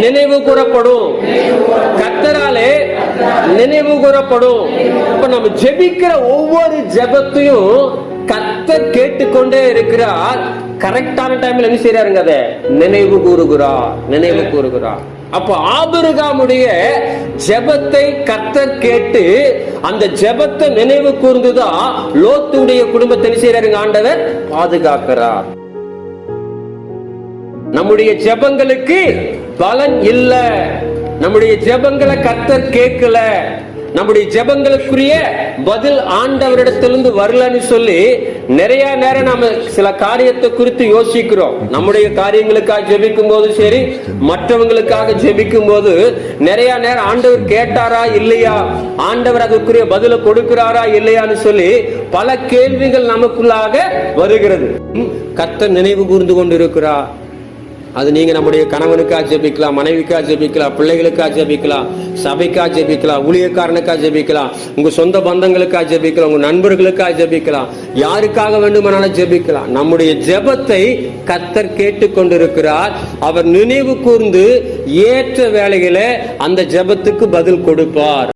நினைவு கூறப்படும் கத்தராலே நினைவு கூறப்படும் இப்ப நம்ம ஜெபிக்கிற ஒவ்வொரு ஜெபத்தையும் கத்தர் கேட்டுக்கொண்டே இருக்கிறார். கரெக்டான டைம்ல என்ன செய்யறாருங்க அதை? நினைவு கூறுகிறார் நினைவு கூறுகிறார் அப்ப ஆபிரகாமுடைய ஜெபத்தை கத்தர் கேட்டு அந்த ஜெபத்தை நினைவு கூர்ந்துதான் லோத்துடைய குடும்பத்தை என்ன செய்யறாருங்க ஆண்டவர்? பாதுகாக்கிறார். நம்முடைய ஜெபங்களுக்கு பலன் இல்ல. நம்முடைய ஜெபங்களை கத்தர் கேட்கல. நம்முடைய ஜெபங்களுக்குரிய பதில் ஆண்டவரிடத்திலிருந்து வரலன்னு சொல்லி நிறைய நேரம் நாம சில காரியத்தை குறித்து யோசிக்கிறோம். நம்முடைய காரியங்களுக்காக ஜெபிக்கும் போது சரி மற்றவங்களுக்காக ஜெபிக்கும் போது நிறைய நேரம் ஆண்டவர் கேட்டாரா இல்லையா? ஆண்டவர் அதுக்குரிய பதில கொடுக்கிறாரா இல்லையான்னு சொல்லி பல கேள்விகள் நமக்குள்ளாக வருகிறது. கத்த நினைவு கூர்ந்து கொண்டிருக்கிறார். அது நீங்க நம்முடைய கணவனுக்கா ஜெபிக்கலாம் மனைவிக்கா ஜெபிக்கலாம் பிள்ளைகளுக்கா ஜெபிக்கலாம் சபைக்கா ஜெபிக்கலாம் ஊழியக்காரனுக்கா ஜெபிக்கலாம் உங்க சொந்த பந்தங்களுக்கா ஜெபிக்கலாம் உங்க நண்பர்களுக்கா ஜெபிக்கலாம் யாருக்காக வேண்டுமானாலும் ஜெபிக்கலாம். நம்முடைய ஜெபத்தை கத்தர் கேட்டுக்கொண்டிருக்கிறார். அவர் நினைவு கூர்ந்து ஏற்ற வேலைகளை அந்த ஜெபத்துக்கு பதில் கொடுப்பார்.